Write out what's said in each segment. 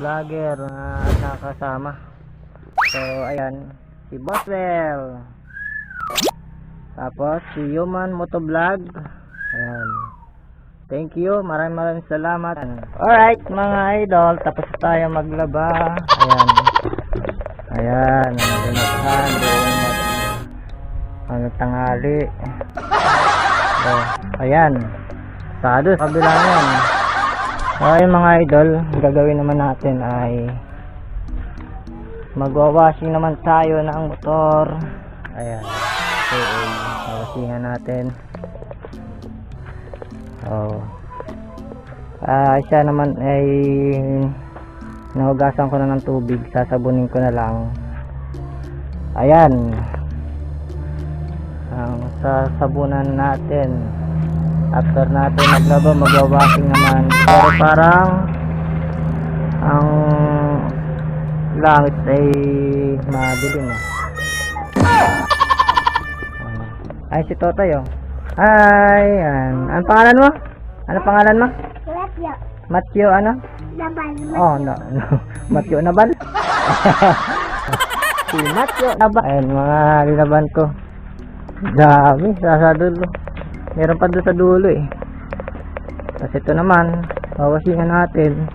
vlogger na nakakasama. So, ayan, si Boswell. Tapos, si Human Motovlog. Ayan. Thank you. Maraming maraming salamat. Alright, mga idol. Tapos tayo maglaba. Ayan. Ayan. Ang ginagahan. Doon. Ano tanghali. So, ayan. Sado. Kabila yan. So, ayun mga idol. Gagawin naman natin ay magwa-washing naman tayo ng motor. Ayan. So, wasingan natin. Oh. Ah, siya naman ay nahugasan ko na ng tubig, sasabunin ko na lang. Ayan. Ang sasabunan natin. After natin maglaba, magwa-washing naman. Pero parang ang langit ay madilim ah. Ay, si Totoy oh. Hi, yan. Ano pangalan mo? Ano pangalan mo? Lapya. Matthew ano? Laban. Oh, no, no. Matthew Nabal. si Matthew Nabal. Ayun, mga linaban ko. Dami, sa dulo. Meron pa doon sa dulo eh. Tapos ito naman, bawasingan natin.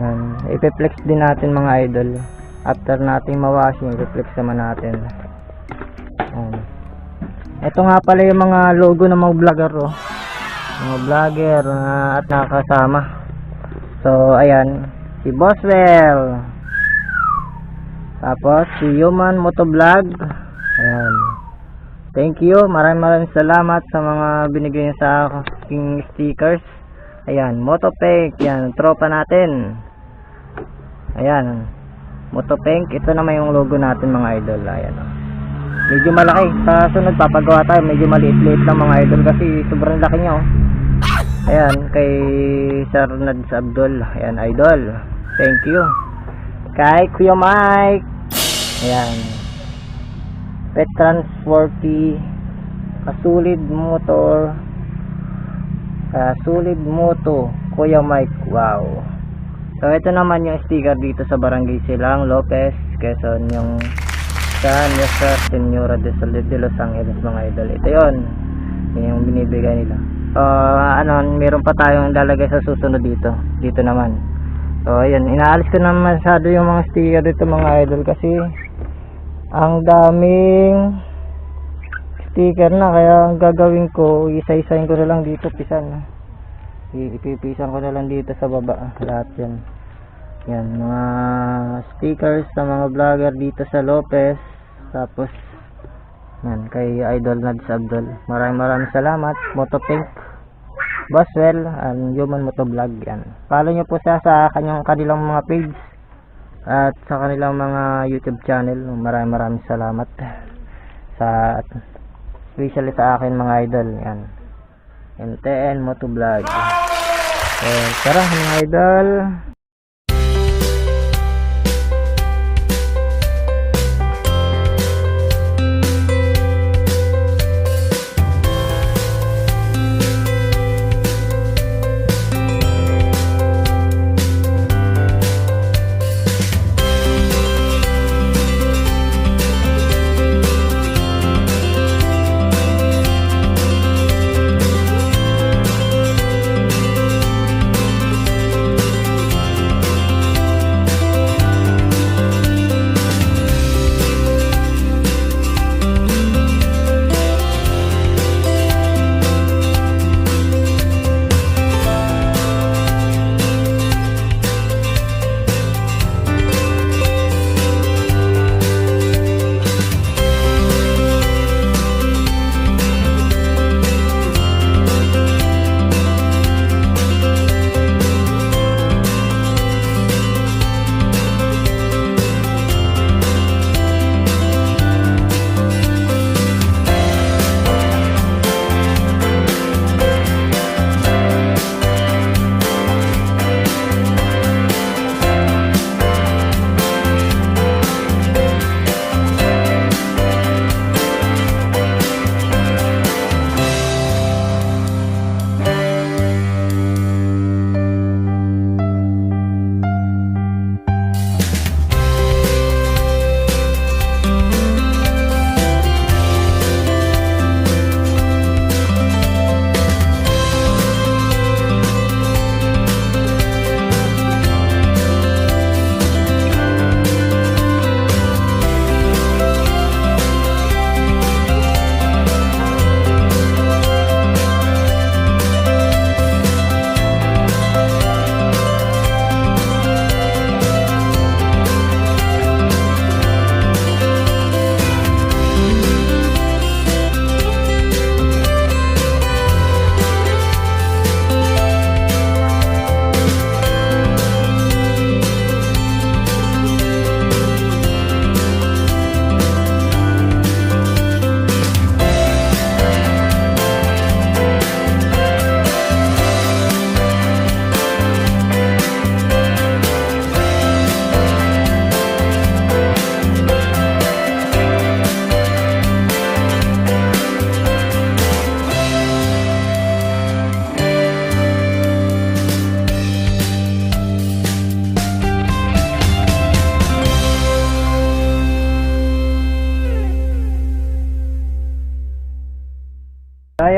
Yan, ipiplex din natin mga idol. After nating mawashing, ipiplex naman natin. Yan. Ito nga pala yung mga logo ng mga vlogger oh. Mga vlogger na at nakakasama. So, ayan. Si Boswell. Tapos, si Human Motovlog. Ayan. Thank you. Maraming maraming salamat sa mga binigay niyo sa aking stickers. Ayan. Motopink. Yan. Tropa natin. Ayan. Motopink. Ito naman yung logo natin mga idol. Ayan. oh. Medyo malaki. Sa sunod papagawa tayo. Medyo maliit-liit lang mga idol kasi sobrang laki niya oh. Ayan, kay Sir Nads Abdul. Ayan, idol. Thank you. Kay Kuya Mike. Ayan. Petrans 40. Kasulid motor. Kasulid moto. Kuya Mike. Wow. So, ito naman yung sticker dito sa Barangay Silang, Lopez, Quezon. Yung sa Nuestra Senora de de Los Angeles, mga idol. Ito yon Yun yung binibigay nila. So, ano, meron pa tayong lalagay sa susunod dito. Dito naman. So, ayun. Inaalis ko na masyado yung mga sticker dito, mga idol, kasi ang daming sticker na. Kaya ang gagawin ko, isa-isahin ko na lang dito, pisan. Ipipisan ko na lang dito sa baba. Lahat yan. Yan, mga stickers sa mga vlogger dito sa Lopez. Tapos, yan, kay Idol Nads Abdul. Maraming maraming salamat. Motopink. Boswell, and Human Motovlog. Yan. Follow nyo po siya sa kanyang kanilang mga page at sa kanilang mga YouTube channel. Maraming maraming salamat sa especially sa akin mga idol. Yan. NTN Motovlog. Eh, tara mga idol.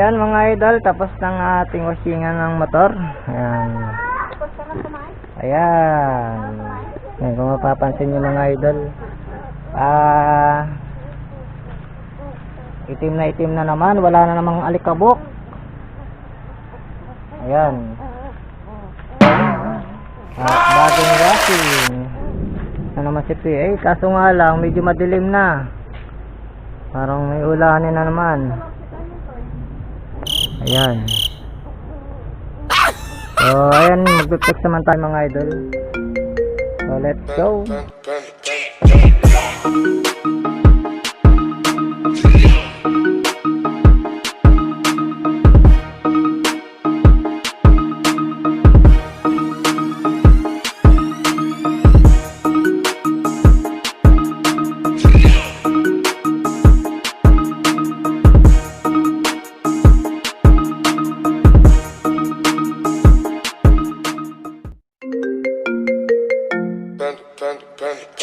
Ayan mga idol, tapos ng ating wasingan ng motor. Ayan. Ayan. Ayan, kung mapapansin nyo mga idol. Ah, itim na itim na naman, wala na namang alikabok. Ayan. At bagong washing. Ano naman si PA, kaso nga lang, medyo madilim na. Parang may ulanin na naman. Ayan. So, ayan, magpiplex naman tayo mga idol. So, let's go. peindre, peindre,